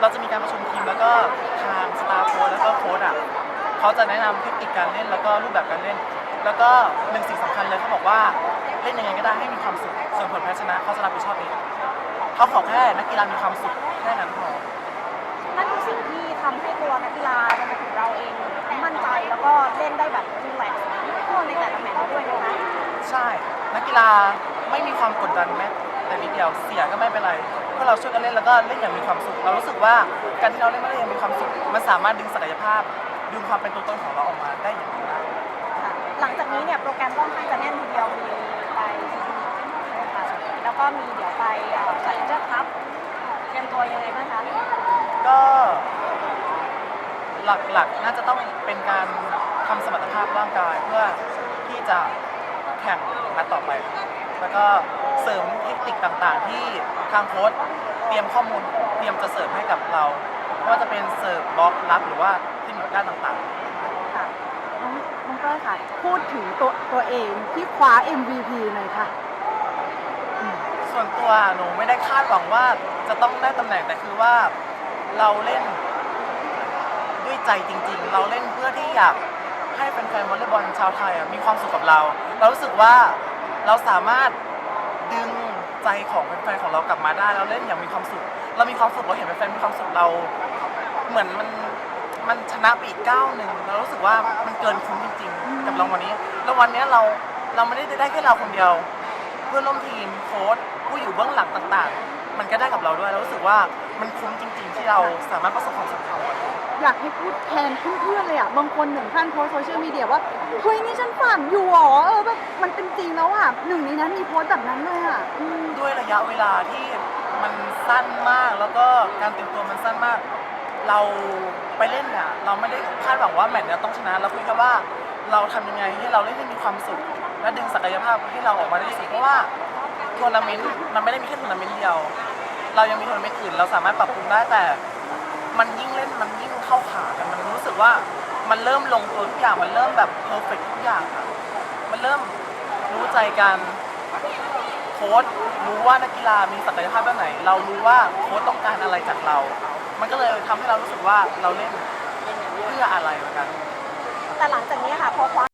เราจะมีการประชุมทีมแล้วก็ทางสตาฟโค้ชแล้วก็โค้ชอะเขาจะแนะนำเทคนิคการเล่นแล้วก็รูปแบบการเล่น แล้วก็หนึ่งสิ่งสำคัญเลยเขาบอกว่าเล่นยังไงก็ได้ให้มีความสุขส่วนผลแพ้ชนะเขาจะรับผิดชอบเองเขาขอแค่นักกีฬามีความสุขแค่นั้นพอนั่นคือสิ่งที่ทำให้ตัวนักกีฬารวมไปถึงเราเองมั่นใจแล้วก็เล่นได้แบบรีแลกซ์ทั่วในแต่ละแมตช์ด้วยนะคะ ใช่ นักกีฬาไม่มีความกดดันแม้ แต่นิดเดียวเสียก็ไม่เป็นไรเพราะเราช่วยกันเล่นแล้วก็เล่นอย่างมีความสุข เรารู้สึกว่าการที่เราเล่นแล้วยังมีความสุขมันสามารถดึงศักยภาพ ดึงความเป็นตัวตนของเราออกมาได้อย่างดีค่ะหลังจากนี้เนี่ยโปรแกรมค่อนข้างจะแน่นทีเดียวมีไปทีค่ะแล้วก็มีเดี๋ยวไปชาเลนเจอร์คัพเตรียมตัวยังไงบ้างคะก็ หลักๆน่าจะต้องเป็นการทำสมรรถภาพร่างกายเพื่อที่จะแข่งนัดต่อไป แล้วก็ เสริมเทคนิคต่างๆ ที่ทางโค้ชเตรียมข้อมูลเตรียมจะเสิร์ฟให้กับเราไม่ว่าจะเป็นเสิร์ฟบล็อกรับหรือว่าเทคนิคด้านต่างๆค่ะน้องน้องเต้ยค่ะ พูดถึงตัวตัวเองที่คว้า MVP หน่อยค่ะ ส่วนตัวหนูไม่ได้คาดหวังว่าจะต้องได้ตำแหน่งแต่คือว่าเราเล่นด้วยใจจริง ๆ เราเล่นเพื่อที่อยากให้แฟนๆวอลเลย์บอลชาวไทยอะมีความสุขกับเรา เรารู้สึกว่าเราสามารถ ดึงใจของแฟนๆของเรากลับมาได้เราเล่นอย่างมีความสุข เรามีความสุขเราเห็นแฟนๆมีความสุขเรา เหมือนมันมันชนะไปอีกก้าวหนึ่งเรารู้สึกว่ามันเกินคุ้มจริงๆกับรางวัลนี้แล้ววันนี้เราเราไม่ได้ได้แค่เราคนเดียว เพื่อนร่วมทีมโค้ชผู้อยู่เบื้องหลังต่างๆ มันก็ได้กับเราด้วยเรารู้สึกว่ามันคุ้มจริง ๆ ที่เราสามารถประสบความสำเร็จ อยากให้พูดแทนเพื่อนๆเลยอะ บางคนหนึ่งท่านโพสต์โซเชียลมีเดียว่า เฮ้ยนี่ฉันฝันอยู่หรอ ริงแล้วอะหนึ่งในนั้นมีโพสต์แบบนั้นเลยอะอืมด้วยระยะเวลาที่มันสั้นมากแล้วก็การเตรียมตัวมันสั้นมาก เราไปเล่นเนี่ยเราไม่ได้คาดหวังว่าแมตช์เนี้ยต้องชนะเราคุยแค่ว่าเราทำยังไงให้เราเล่นให้มีความสุข และดึงศักยภาพให้เราออกมาได้ที่สุดเพราะว่าทัวร์นาเมนต์มันไม่ได้มีแค่ทัวร์นาเมนต์เดียว เรายังมีทัวร์นาเมนต์อื่นเราสามารถปรับปรุงได้แต่ มันยิ่งเล่นมันยิ่งเข้าขากันมันรู้สึกว่ามันเริ่มลงตัวทุกอย่างมันเริ่มแบบเพอร์เฟกทุกอย่างอะมันเริ่ม รู้ใจกันโค้ชรู้ว่านักกีฬามีศักยภาพแบบไหน เรารู้ว่าโค้ชต้องการอะไรจากเรา มันก็เลยทำให้เรารู้สึกว่าเราเล่นเพื่ออะไรเหมือนกัน แต่หลังจากนี้ค่ะพอคว้า